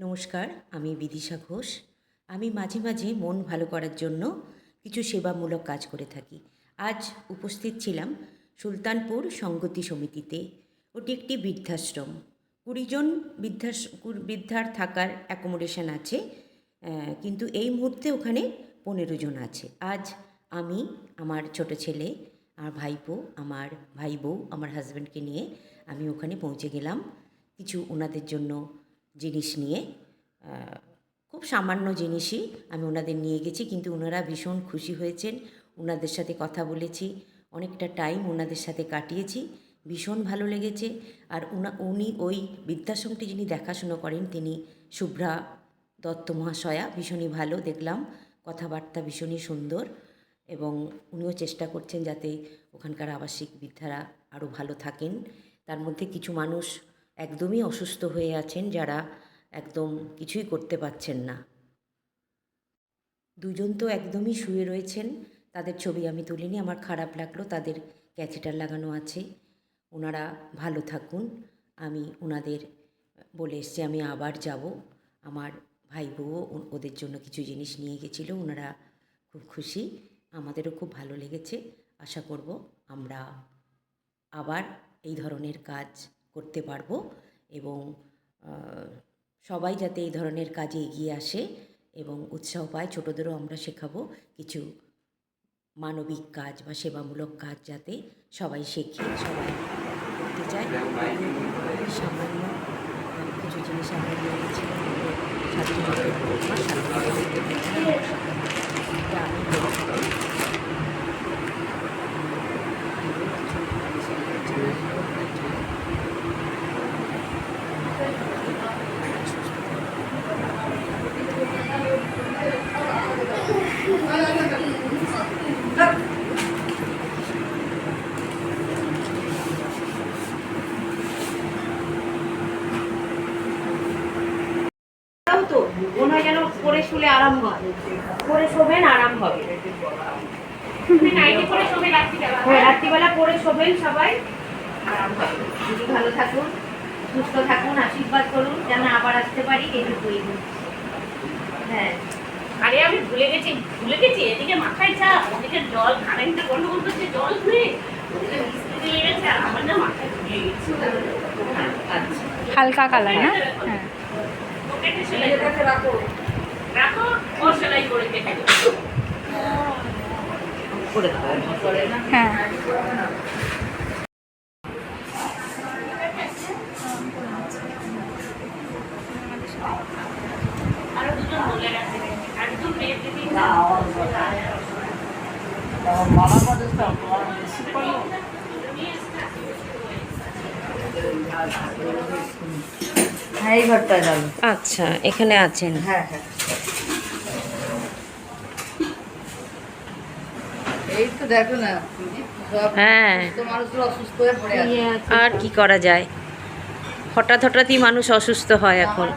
নমস্কার, আমি বিদিশা ঘোষ। আমি মাঝে মাঝে মন ভালো করার জন্য কিছু সেবামূলক কাজ করে থাকি। আজ উপস্থিত ছিলাম সুলতানপুর সংগতি সমিতিতে। ওটি একটি বৃদ্ধাশ্রম। কুড়িজন বৃদ্ধাস, কুড়ি- বৃদ্ধার থাকার অ্যাকোমোডেশন আছে কিন্তু এই মুহূর্তে ওখানে পনেরো জন আছে। আজ আমি, আমার ছোট ছেলে আর ভাইপো, আমার ভাই বউ আমার হাজব্যান্ডকে নিয়ে আমি ওখানে পৌঁছে গেলাম। কিছু ওনাদের জন্য জিনিস নিয়ে খুব সামান্য জিনিসই আমি ওনাদের নিয়ে গেছি, কিন্তু ওনারা ভীষণ খুশি হয়েছেন, ওনাদের সাথে কথা বলেছি, অনেকটা টাইম ওনাদের সাথে কাটিয়েছি, ভীষণ ভালো লেগেছে। আর উনা উনি ওই বৃদ্ধাশ্রমটি যিনি দেখাশুনো করেন, তিনি শুভ্রা দত্ত মহাশয়া, ভীষণই ভালো, দেখলাম, কথাবার্তা ভীষণই সুন্দর এবং উনিও চেষ্টা করছেন যাতে ওখানকার আবাসিক বৃদ্ধারা আরও ভালো থাকেন। তার মধ্যে কিছু মানুষ একদমই অসুস্থ হয়ে আছেন যারা একদম কিছুই করতে পারছেন না। দুজন তো একদমই শুয়ে রয়েছেন। তাদের ছবি আমি তুলিনি, আমার খারাপ লাগল, তাদের ক্যাথেটার লাগানো আছে। ওনারা ভালো থাকুন, আমি ওনাদের বলে এসছি, আমি আবার যাব। আমার ভাই বউ ওদের জন্য কিছু জিনিস নিয়ে গেছিল, ওনারা খুব খুশি, আমাদেরও খুব ভালো লেগেছে। আশা করব আমরা আবার এই ধরনের কাজ করতে পারব এবং সবাই যাতে এই ধরনের কাজে এগিয়ে আসে এবং উৎসাহ পায় ছোটোদেরও আমরা শেখাবো কিছু মানবিক কাজ বা সেবামূলক কাজ যাতে সবাই শেখে সবাই করতে চায়। সামান্য কিছু জিনিস আমরা নিয়ে গেছিলাম আমাদের ছাত্রছাত্রীদের পড়ুয়া, ছাত্রছাত্রীদের পড়ুয়া, এটা আমি করে থাকি। তাও তো মনে হয় যেন পরে শুলে আরাম হয় পরে শোবেন আরাম হবে। হ্যাঁ রাত্রিবেলা পরে শোবেন সবাই আরাম হবে। দিদি ভালো থাকুন সুস্থ থাকুন আশীর্বাদ করুন যেন আবার আসতে পারি এইটুকুই হ্যাঁ। আরে আমি ভুলে গেছি ভুলে গেছি এদিকে মাথায় চাপ ওদিকে জল কারেন্টটা গন্ডগোল করছে জল ধুয়ে গেছি আচ্ছা। হালকা কালার না? হ্যাঁ। করে রাখো ও সেলাই করে কেটে হ্যাঁ আচ্ছা এখানে আছেন। হ্যাঁ হ্যাঁ এই তো দেখো না সব হ্যাঁ। তো মানুষগুলো অসুস্থ হয়ে আর কি করা যায়? হঠাৎ হঠাৎই মানুষ অসুস্থ হয় এখন।